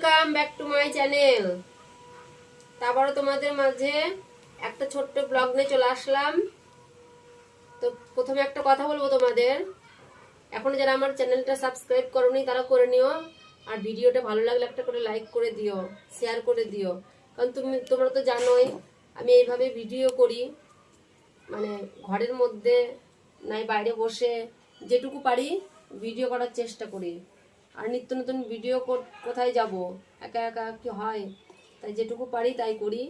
Welcome back to my channel তারপরে তোমাদের মাঝে একটা ছোট্ট ব্লগ নিয়ে চলে আসলাম। তো প্রথমে একটা কথা বলব তোমাদের। এখন যারা আমার চ্যানেলটা সাবস্ক্রাইব করোনি, তারা করে নিও। আর ভিডিওটা ভালো লাগলে একটা করে লাইক করে দিও শেয়ার করে দিও। কারণ তুমি, তোমরা তো জানোই, আমি এইভাবে ভিডিও করি। মানে ঘরের মধ্যে নাই, বাইরে বসে যেটুকু পারি ভিডিও করার চেষ্টা করি। আর নিত্য নতুন ভিডিও কোথায় যাব? একা একা কি হয়? তাই যেটুকু পারি তাই করি।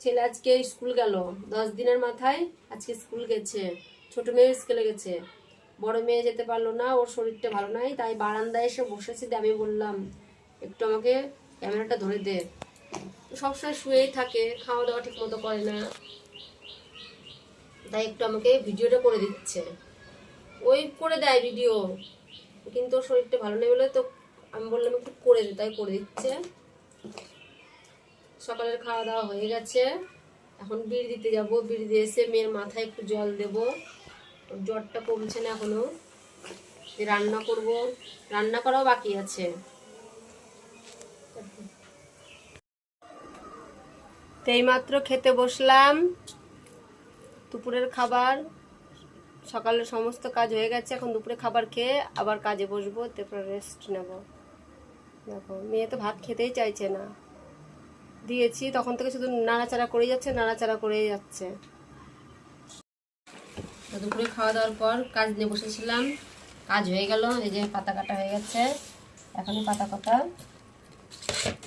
ছেলে আজকে স্কুল গেল। দশ দিনের মাথায় আজকে স্কুল গেছে। ছোট মেয়ে স্কুলে গেছে। বড় মেয়ে যেতে পারল না, ওর শরীরটা ভালো নাই, তাই বারান্দায় এসে বসেছি আমি বললাম, একটু আমাকে ক্যামেরাটা ধরে দে। সবসময় শুয়েই থাকে খাওয়া দাওয়া ঠিক মতো করে না। তাই একটু আমাকে ভিডিওটা করে দিচ্ছে। ওই করে দেয় ভিডিও কিন্তু ওর শরীরটা ভালো নেই বলে তো আমি বললাম একটু করে দে, তাই করে দিচ্ছে। সকালের খাওয়া দাওয়া হয়ে গেছে। এখন বিড়ি দিতে যাব, বিড়ি দিয়ে এসে মেয়ের মাথায় একটু জল দেব। জ্বরটা কমছে না এখনও। দিয়ে রান্না করব, রান্না করাও বাকি আছে। এইমাত্র খেতে বসলাম। দুপুরের খাবার সকালের সমস্ত কাজ হয়ে গেছে, এখন দুপুরে খাবার খেয়ে আবার কাজে বসবো তারপর রেস্ট নেব। দেখো, মেয়ে তো ভাত খেতেই চাইছে না। দিয়েছি, তখন থেকে শুধু নাড়াচাড়া করে যাচ্ছে, নাড়াচাড়া করেই যাচ্ছে। দুপুরে খাওয়া দাওয়ার পর কাজ নিয়ে বসেছিলাম। কাজ হয়ে গেল, এই যে পাতা কাটা হয়ে গেছে। এখনই পাতা কাটা।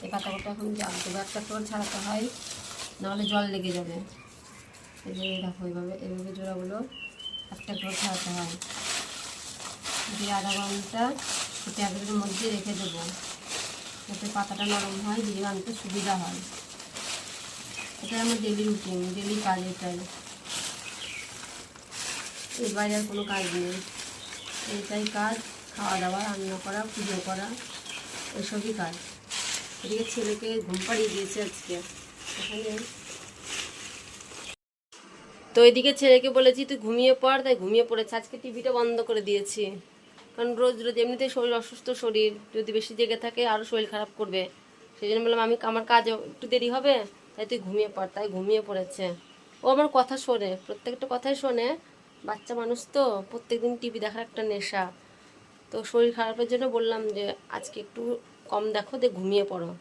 এই পাতা কাটা এখন জল দেবো একটা করে ছাড়াতে হয়, নাহলে জল লেগে যাবে। এই যে দেখো, এইভাবে এইভাবে জোড়াগুলো। একটা করে ছাড়াতে হয়। দিয়ে আধা ঘণ্টা ট্যাবলেটের মধ্যে রেখে দেবো, যাতে পাতাটা নরম হয়, দিয়ে আনতে সুবিধা হয়। এটা আমার ডেলি রুটিন ডেলি কাজ এটাই। এর বাইরে আর কোনো কাজ নেই। এইটাই কাজ খাওয়া দাওয়া রান্না করা, পুজো করা, এসবই কাজ। এদিকে ছেলেকে ঘুম পাড়িয়ে দিয়েছে আজকে। এখানে তো এদিকে ছেলেকে বলেছি, তুই ঘুমিয়ে পড়। তাই ঘুমিয়ে পড়েছে। আজকে টিভিটা বন্ধ করে দিয়েছি। কারণ রোজ রোজ এমনিতেই শরীর অসুস্থ শরীর, যদি বেশি জেগে থাকে আরও শরীর খারাপ করবে। সেই জন্য বললাম, আমি, আমার কাজ একটু দেরি হবে, তাই তুই ঘুমিয়ে পড়। তাই ঘুমিয়ে পড়েছে। ও আমার কথা শোনে, প্রত্যেকটা কথাই শোনে। বাচ্চা মানুষ তো, প্রত্যেকদিন টিভি দেখার একটা নেশা। তো শরীর খারাপের জন্য বললাম যে, আজকে একটু কম দেখো, দিয়ে ঘুমিয়ে পড়ো।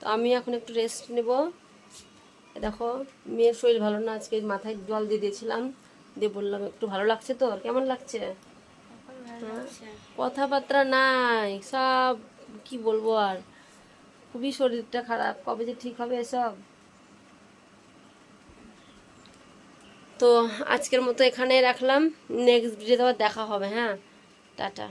তো আমি এখন একটু রেস্ট নেব। দেখো, মেয়ের শরীর ভালো না, আজকে মাথায় জল দিয়ে দিয়েছিলাম। দিয়ে বললাম, একটু ভালো লাগছে তোর কেমন লাগছে? কথাবার্তা নাই, সব কি বলব আর? খুবই শরীরটা খারাপ, কবে যে ঠিক হবে এসব? তো আজকের মতো এখানে রাখলাম নেক্সট ভিডিওতে আবার দেখা হবে হ্যাঁ? টাটা।